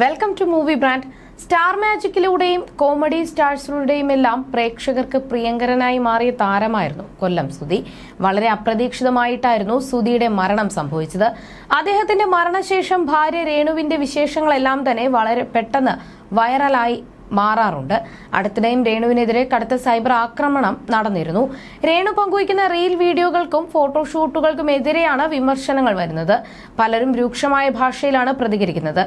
Welcome to movie brand star മാജിക്കിലൂടെയും comedy സ്റ്റാർസിലൂടെയും എല്ലാം പ്രേക്ഷകർക്ക് പ്രിയങ്കരനായി മാറിയ താരമായിരുന്നു കൊല്ലം സുധി. വളരെ അപ്രതീക്ഷിതമായിട്ടായിരുന്നു സുധിയുടെ മരണം സംഭവിച്ചത്. അദ്ദേഹത്തിന്റെ മരണശേഷം ഭാര്യ രേണുവിന്റെ വിശേഷങ്ങളെല്ലാം തന്നെ വളരെ പെട്ടെന്ന് വൈറലായി മാറാറുണ്ട്. അടുത്തിടെയും രേണുവിനെതിരെ കടുത്ത സൈബർ ആക്രമണം നടന്നിരുന്നു. രേണു പങ്കുവയ്ക്കുന്ന റീൽ വീഡിയോകൾക്കും ഫോട്ടോഷൂട്ടുകൾക്കും എതിരെയാണ് വിമർശനങ്ങൾ വരുന്നത്. പലരും രൂക്ഷമായ ഭാഷയിലാണ് പ്രതികരിക്കുന്നത്.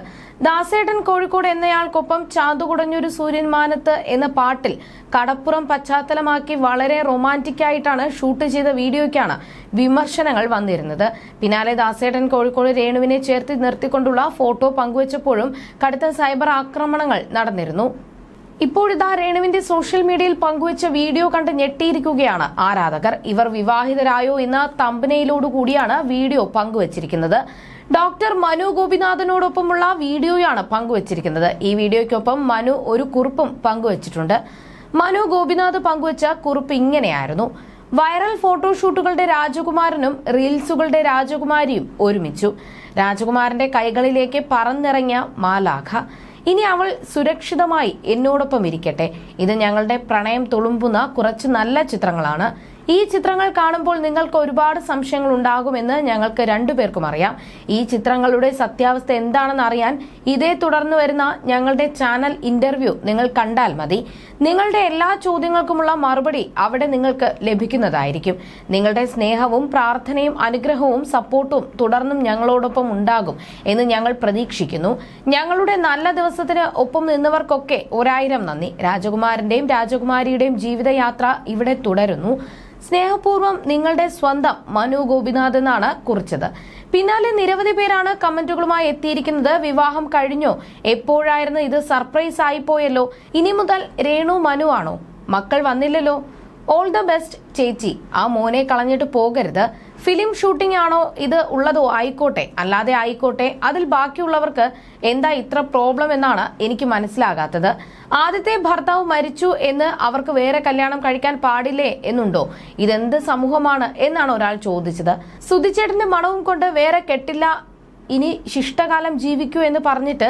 ദാസേട്ടൻ കോഴിക്കോട് എന്നയാൾക്കൊപ്പം ചാന്തുകുടഞ്ഞൊരു കുടഞ്ഞൊരു സൂര്യൻമാനത്ത് എന്ന പാട്ടിൽ കടപ്പുറം പശ്ചാത്തലമാക്കി വളരെ റൊമാന്റിക് ആയിട്ടാണ് ഷൂട്ട് ചെയ്ത വീഡിയോയ്ക്കാണ് വിമർശനങ്ങൾ വന്നിരുന്നത്. പിന്നാലെ ദാസേട്ടൻ കോഴിക്കോട് രേണുവിനെ ചേർത്ത് നിർത്തിക്കൊണ്ടുള്ള ഫോട്ടോ പങ്കുവച്ചപ്പോഴും കടുത്ത സൈബർ ആക്രമണങ്ങൾ നടന്നിരുന്നു. ഇപ്പോഴിതാ രേണുവിന്റെ സോഷ്യൽ മീഡിയയിൽ പങ്കുവച്ച വീഡിയോ കണ്ട് ഞെട്ടിയിരിക്കുകയാണ്. ആരാധകർ ഇവർ വിവാഹിതരായോ എന്ന തമ്പനയിലോടുകൂടിയാണ് വീഡിയോ പങ്കുവച്ചിരിക്കുന്നത്. ഡോക്ടർ മനു ഗോപിനാഥനോടൊപ്പമുള്ള വീഡിയോയാണ് പങ്കുവച്ചിരിക്കുന്നത്. ഈ വീഡിയോയ്ക്കൊപ്പം മനു ഒരു കുറിപ്പും പങ്കുവച്ചിട്ടുണ്ട്. മനു ഗോപിനാഥ് പങ്കുവച്ച കുറിപ്പ് ഇങ്ങനെയായിരുന്നു. വൈറൽ ഫോട്ടോഷൂട്ടുകളുടെ രാജകുമാരനും റീൽസുകളുടെ രാജകുമാരിയും ഒരുമിച്ചു. രാജകുമാരന്റെ കൈകളിലേക്ക് പറന്നിറങ്ങിയ മാലാഖ. ഇനി അവൾ സുരക്ഷിതമായി എന്നോടൊപ്പം ഇരിക്കട്ടെ. ഇത് ഞങ്ങളുടെ പ്രണയം തുളുമ്പുന്ന കുറച്ച് നല്ല ചിത്രങ്ങളാണ്. ഈ ചിത്രങ്ങൾ കാണുമ്പോൾ നിങ്ങൾക്ക് ഒരുപാട് സംശയങ്ങൾ ഉണ്ടാകുമെന്ന് ഞങ്ങൾക്ക് രണ്ടുപേർക്കും അറിയാം. ഈ ചിത്രങ്ങളുടെ സത്യാവസ്ഥ എന്താണെന്ന് അറിയാൻ ഇതേ തുടർന്ന് വരുന്ന ഞങ്ങളുടെ ചാനൽ ഇന്റർവ്യൂ നിങ്ങൾ കണ്ടാൽ മതി. നിങ്ങളുടെ എല്ലാ ചോദ്യങ്ങൾക്കുമുള്ള മറുപടി അവിടെ നിങ്ങൾക്ക് ലഭിക്കുന്നതായിരിക്കും. നിങ്ങളുടെ സ്നേഹവും പ്രാർത്ഥനയും അനുഗ്രഹവും സപ്പോർട്ടും തുടർന്നും ഞങ്ങളോടൊപ്പം ഉണ്ടാകും എന്ന് ഞങ്ങൾ പ്രതീക്ഷിക്കുന്നു. ഞങ്ങളുടെ നല്ല ദിവസത്തിന് ഒപ്പം നിന്നവർക്കൊക്കെ ഒരായിരം നന്ദി. രാജകുമാരന്റെയും രാജകുമാരിയുടെയും ജീവിതയാത്ര ഇവിടെ തുടരുന്നു. സ്നേഹപൂർവം നിങ്ങളുടെ സ്വന്തം മനു ഗോപിനാഥ് എന്നാണ് കുറിച്ചത്. പിന്നാലെ നിരവധി പേരാണ് കമന്റുകളുമായി എത്തിയിരിക്കുന്നത്. വിവാഹം കഴിഞ്ഞോ. എപ്പോഴായിരുന്നു ഇത് സർപ്രൈസ് ആയിപ്പോയല്ലോ ഇനി മുതൽ രേണു മനു ആണോ? മക്കൾ വന്നില്ലല്ലോ. ഓൾ ദ ബെസ്റ്റ് ചേച്ചി. ആ മോനെ കളഞ്ഞിട്ട് പോകരുത്. ഫിലിം ഷൂട്ടിംഗ് ആണോ ഇത് ഉള്ളതോ ആയിക്കോട്ടെ. അല്ലാതെ ആയിക്കോട്ടെ. അതിൽ ബാക്കിയുള്ളവർക്ക് എന്താ ഇത്ര പ്രോബ്ലം എന്നാണ് എനിക്ക് മനസ്സിലാകാത്തത്. ആദ്യത്തെ ഭർത്താവ് മരിച്ചു എന്ന് അവർക്ക് വേറെ കല്യാണം കഴിക്കാൻ പാടില്ലേ എന്നുണ്ടോ? ഇതെന്ത് സമൂഹമാണ് എന്നാണ് ഒരാൾ ചോദിച്ചത്. സുധിച്ചേട്ടന്റെ മണവും കൊണ്ട് വേറെ കെട്ടില്ല ഇനി ശിഷ്ടകാലം ജീവിക്കൂ എന്ന് പറഞ്ഞിട്ട്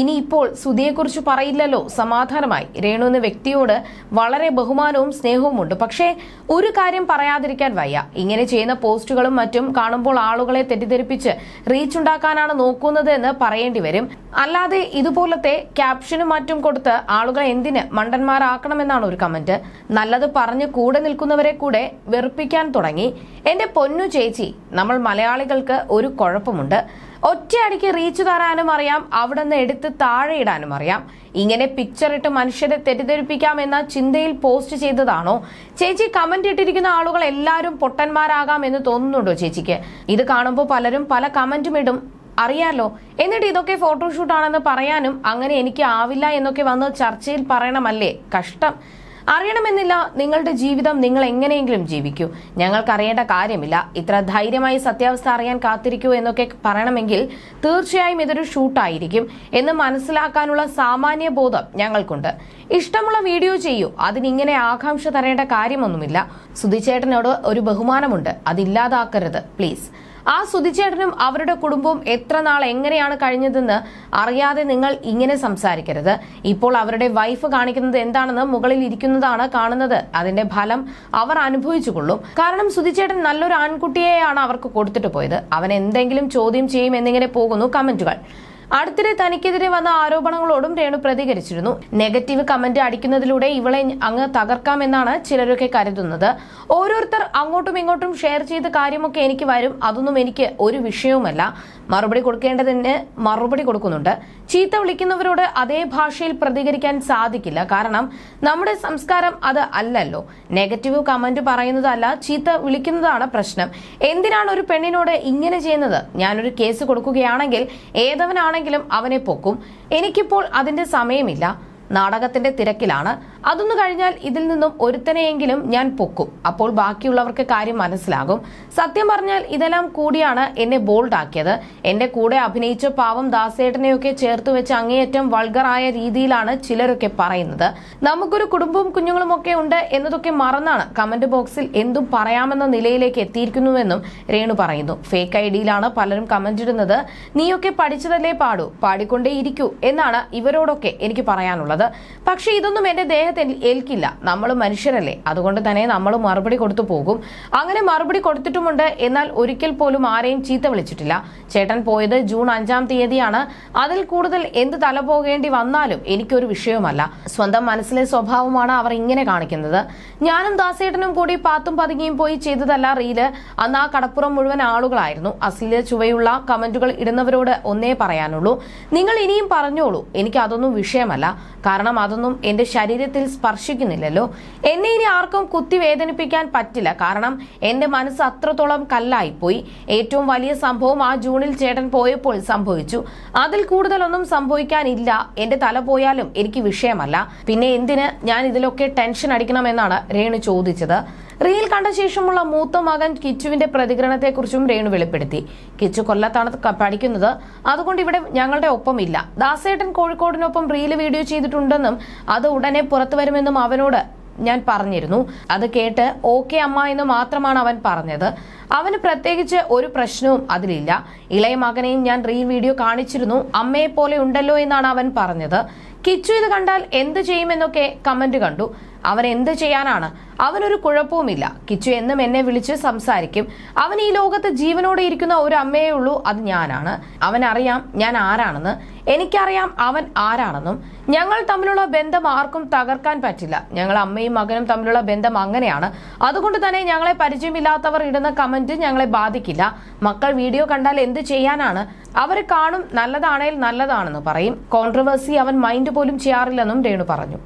ഇനി ഇപ്പോൾ സുധിയെക്കുറിച്ച് പറയില്ലല്ലോ. സമാധാനമായി. രേണു എന്ന വ്യക്തിയോട് വളരെ ബഹുമാനവും സ്നേഹവും ഉണ്ട്. പക്ഷേ ഒരു കാര്യം പറയാതിരിക്കാൻ വയ്യ. ഇങ്ങനെ ചെയ്യുന്ന പോസ്റ്റുകളും മറ്റും കാണുമ്പോൾ ആളുകളെ തെറ്റിദ്ധരിപ്പിച്ച് റീച്ച് ഉണ്ടാക്കാനാണ് നോക്കുന്നത് എന്ന് പറയേണ്ടി വരും. അല്ലാതെ ഇതുപോലത്തെ ക്യാപ്ഷനും മറ്റും കൊടുത്ത് ആളുകളെ എന്തിന് മണ്ടന്മാരാക്കണമെന്നാണ് ഒരു കമന്റ്. നല്ലത് പറഞ്ഞ് കൂടെ നിൽക്കുന്നവരെ കൂടെ വെറുപ്പിക്കാൻ തുടങ്ങി. എന്റെ പൊന്നു ചേച്ചി നമ്മൾ മലയാളികൾക്ക് ഒരു കുഴപ്പമുണ്ട്. ഒറ്റയടിക്ക് റീച്ച് തരാനും അറിയാം അവിടെ നിന്ന് എടുത്ത് താഴെ ഇടാനും അറിയാം. ഇങ്ങനെ പിക്ചർ ഇട്ട് മനുഷ്യരെ തെറ്റിദ്ധരിപ്പിക്കാം എന്ന ചിന്തയിൽ പോസ്റ്റ് ചെയ്തതാണോ? ചേച്ചി കമന്റ് ഇട്ടിരിക്കുന്ന ആളുകൾ എല്ലാവരും പൊട്ടന്മാരാകാം എന്ന് തോന്നുന്നുണ്ടോ ചേച്ചിക്ക്? ഇത് കാണുമ്പോൾ പലരും പല കമന്റും ഇടും. അറിയാലോ? എന്നിട്ട് ഇതൊക്കെ ഫോട്ടോഷൂട്ടാണെന്ന് പറയാനും അങ്ങനെ എനിക്ക് ആവില്ല എന്നൊക്കെ വന്ന് ചർച്ചയിൽ പറയണമല്ലേ? കഷ്ടം. അറിയണമെന്നില്ല. നിങ്ങളുടെ ജീവിതം നിങ്ങൾ എങ്ങനെയെങ്കിലും ജീവിക്കൂ. ഞങ്ങൾക്ക് അറിയേണ്ട കാര്യമില്ല. ഇത്ര ധൈര്യമായി സത്യാവസ്ഥ അറിയാൻ കാത്തിരിക്കൂ എന്നൊക്കെ പറയണമെങ്കിൽ തീർച്ചയായും ഇതൊരു ഷൂട്ടായിരിക്കും എന്ന് മനസ്സിലാക്കാനുള്ള സാമാന്യ ബോധം ഞങ്ങൾക്കുണ്ട്. ഇഷ്ടമുള്ള വീഡിയോ ചെയ്യൂ. അതിനിങ്ങനെ ആകാംക്ഷ തരേണ്ട കാര്യമൊന്നുമില്ല. സുധിച്ചേട്ടനോട് ഒരു ബഹുമാനമുണ്ട്. അതില്ലാതാക്കരുത് പ്ലീസ് ആ സുധിച്ചേട്ടനും അവരുടെ കുടുംബവും എത്ര നാൾ എങ്ങനെയാണ് കഴിഞ്ഞതെന്ന് അറിയാതെ നിങ്ങൾ ഇങ്ങനെ സംസാരിക്കരുത്. ഇപ്പോൾ അവരുടെ വൈഫ് കാണിക്കുന്നത് എന്താണെന്ന് മുകളിൽ ഇരിക്കുന്നതാണ് കാണുന്നത്. അതിന്റെ ഫലം അവർ അനുഭവിച്ചുകൊള്ളും. കാരണം സുധിച്ചേട്ടൻ നല്ലൊരു ആൺകുട്ടിയെയാണ് അവർക്ക് കൊടുത്തിട്ട് പോയത്. അവൻ എന്തെങ്കിലും ചോദ്യം ചെയ്യും എന്നിങ്ങനെ പോകുന്നു കമന്റുകൾ. അടുത്തിടെ തനിക്കെതിരെ വന്ന ആരോപണങ്ങളോടും രേണു പ്രതികരിച്ചിരുന്നു. നെഗറ്റീവ് കമന്റ് അടിക്കുന്നതിലൂടെ ഇവളെ അങ്ങ് തകർക്കാമെന്നാണ് ചിലരൊക്കെ കരുതുന്നത്. ഓരോരുത്തർ അങ്ങോട്ടും ഇങ്ങോട്ടും ഷെയർ ചെയ്ത കാര്യമൊക്കെ എനിക്ക് വരും. അതൊന്നും എനിക്ക് ഒരു വിഷയവുമല്ല മറുപടി കൊടുക്കേണ്ടതിന് മറുപടി കൊടുക്കുന്നുണ്ട്. ചീത്ത വിളിക്കുന്നവരോട് അതേ ഭാഷയിൽ പ്രതികരിക്കാൻ സാധിക്കില്ല. കാരണം നമ്മുടെ സംസ്കാരം അത് അല്ലല്ലോ. നെഗറ്റീവ് കമന്റ് പറയുന്നതല്ല ചീത്ത വിളിക്കുന്നതാണ് പ്രശ്നം. എന്തിനാണ് ഒരു പെണ്ണിനോട് ഇങ്ങനെ ചെയ്യുന്നത്? ഞാനൊരു കേസ് കൊടുക്കുകയാണെങ്കിൽ ഏതവനാണെങ്കിലും അവനെ പൊക്കും. എനിക്കിപ്പോൾ അതിന്റെ സമയമില്ല. നാടകത്തിന്റെ തിരക്കിലാണ്. അതൊന്നു കഴിഞ്ഞാൽ ഇതിൽ നിന്നും ഒരുത്തനെയെങ്കിലും ഞാൻ പൊക്കും. അപ്പോൾ ബാക്കിയുള്ളവർക്ക് കാര്യം മനസ്സിലാകും. സത്യം പറഞ്ഞാൽ ഇതെല്ലാം കൂടിയാണ് എന്നെ ബോൾഡ് ആക്കിയത് എന്റെ കൂടെ അഭിനയിച്ച പാവം ദാസേട്ടനെയൊക്കെ ചേർത്ത് വെച്ച് അങ്ങേയറ്റം വൾഗറായ രീതിയിലാണ് ചിലരൊക്കെ പറയുന്നത്. നമുക്കൊരു കുടുംബവും കുഞ്ഞുങ്ങളും ഒക്കെ ഉണ്ട് എന്നതൊക്കെ മറന്നാണ് കമന്റ് ബോക്സിൽ എന്തും പറയാമെന്ന നിലയിലേക്ക് എത്തിയിരിക്കുന്നുവെന്നും രേണു പറയുന്നു. ഫേക്ക് ഐ ഡിയിലാണ് പലരും കമന്റ് ഇടുന്നത്. നീയൊക്കെ പഠിച്ചതല്ലേ പാടൂ. പാടിക്കൊണ്ടേയിരിക്കൂ എന്നാണ് ഇവരോടൊക്കെ എനിക്ക് പറയാനുള്ളത്. പക്ഷേ ഇതൊന്നും എന്റെ ദേഹത്തിൽ ഏൽക്കില്ല. നമ്മൾ മനുഷ്യരല്ലേ. അതുകൊണ്ട് തന്നെ നമ്മൾ മറുപടി കൊടുത്തു പോകും. അങ്ങനെ മറുപടി കൊടുത്തിട്ടുമുണ്ട്. എന്നാൽ ഒരിക്കൽ പോലും ആരെയും ചീത്ത വിളിച്ചിട്ടില്ല. ചേട്ടൻ പോയത് ജൂൺ അഞ്ചാം തീയതിയാണ്. അതിൽ കൂടുതൽ എന്ത് തല പോകേണ്ടി വന്നാലും എനിക്കൊരു വിഷയവുമല്ല സ്വന്തം മനസ്സിലെ സ്വഭാവമാണ് അവർ ഇങ്ങനെ കാണിക്കുന്നത്. ഞാനും ദാസേട്ടനും കൂടി പാത്തും പതുങ്ങിയും പോയി ചെയ്തതല്ല റീൽ. അന്ന് ആ കടപ്പുറം മുഴുവൻ ആളുകളായിരുന്നു. അശ്ലീല ചുവയുള്ള കമന്റുകൾ ഇടുന്നവരോട് ഒന്നേ പറയാനുള്ളൂ. നിങ്ങൾ ഇനിയും പറഞ്ഞോളൂ. എനിക്ക് അതൊന്നും വിഷയമല്ല. കാരണം അതൊന്നും എന്റെ ശരീരത്തിൽ സ്പർശിക്കുന്നില്ലല്ലോ. എന്നെ ഇനി ആർക്കും കുത്തി വേദനിപ്പിക്കാൻ പറ്റില്ല. കാരണം എന്റെ മനസ്സ് അത്രത്തോളം കല്ലായിപ്പോയി. ഏറ്റവും വലിയ സംഭവം ആ ജൂണിൽ ചേട്ടൻ പോയപ്പോൾ സംഭവിച്ചു. അതിൽ കൂടുതലൊന്നും സംഭവിക്കാനില്ല. എന്റെ തല പോയാലും എനിക്ക് വിഷയമല്ല. പിന്നെ എന്തിന് ഞാൻ ഇതിലൊക്കെ ടെൻഷൻ അടിക്കണമെന്നാണ് രേണു ചോദിച്ചത്. റീൽ കണ്ട ശേഷമുള്ള മൂത്ത മകൻ കിച്ചുവിന്റെ പ്രതികരണത്തെക്കുറിച്ചും രേണു വെളിപ്പെടുത്തി. കിച്ചു കൊല്ലത്താണ് പഠിക്കുന്നത്. അതുകൊണ്ട് ഇവിടെ ഞങ്ങളുടെ ഒപ്പം ഇല്ല ദാസേട്ടൻ കോഴിക്കോടിനൊപ്പം റീൽ വീഡിയോ ചെയ്തിട്ടുണ്ടെന്നും അത് ഉടനെ പുറത്തു വരുമെന്നും അവനോട് ഞാൻ പറഞ്ഞിരുന്നു. അത് കേട്ട് ഓക്കെ അമ്മ എന്ന് മാത്രമാണ് അവൻ പറഞ്ഞത്. അവന് പ്രത്യേകിച്ച് ഒരു പ്രശ്നവും അതിലില്ല. ഇളയ മകനെയും ഞാൻ റീൽ വീഡിയോ കാണിച്ചിരുന്നു. അമ്മയെ പോലെ ഉണ്ടല്ലോ എന്നാണ് അവൻ പറഞ്ഞത്. കിച്ചു ഇത് കണ്ടാൽ എന്ത് ചെയ്യുമെന്നൊക്കെ കമന്റ് കണ്ടു. അവൻ എന്ത് ചെയ്യാനാണ്? അവനൊരു കുഴപ്പവുമില്ല. കിച്ചു എന്നും എന്നെ വിളിച്ച് സംസാരിക്കും. അവൻ ഈ ലോകത്ത് ജീവനോടെ ഇരിക്കുന്ന ഒരു അമ്മയേ ഉള്ളൂ അത് ഞാനാണ്. അവൻ അറിയാം ഞാൻ ആരാണെന്ന്. എനിക്കറിയാം അവൻ ആരാണെന്നും. ഞങ്ങൾ തമ്മിലുള്ള ബന്ധം ആർക്കും തകർക്കാൻ പറ്റില്ല. ഞങ്ങൾ അമ്മയും മകനും തമ്മിലുള്ള ബന്ധം അങ്ങനെയാണ്. അതുകൊണ്ട് തന്നെ ഞങ്ങളെ പരിചയമില്ലാത്തവർ ഇടുന്ന കമന്റ് ഞങ്ങളെ ബാധിക്കില്ല. മക്കൾ വീഡിയോ കണ്ടാൽ എന്ത് ചെയ്യാനാണ്? അവർ കാണും നല്ലതാണേൽ നല്ലതാണെന്ന് പറയും. കോൺട്രവേഴ്സി അവൻ മൈൻഡ് പോലും ചെയ്യാറില്ലെന്നും രേണു പറഞ്ഞു.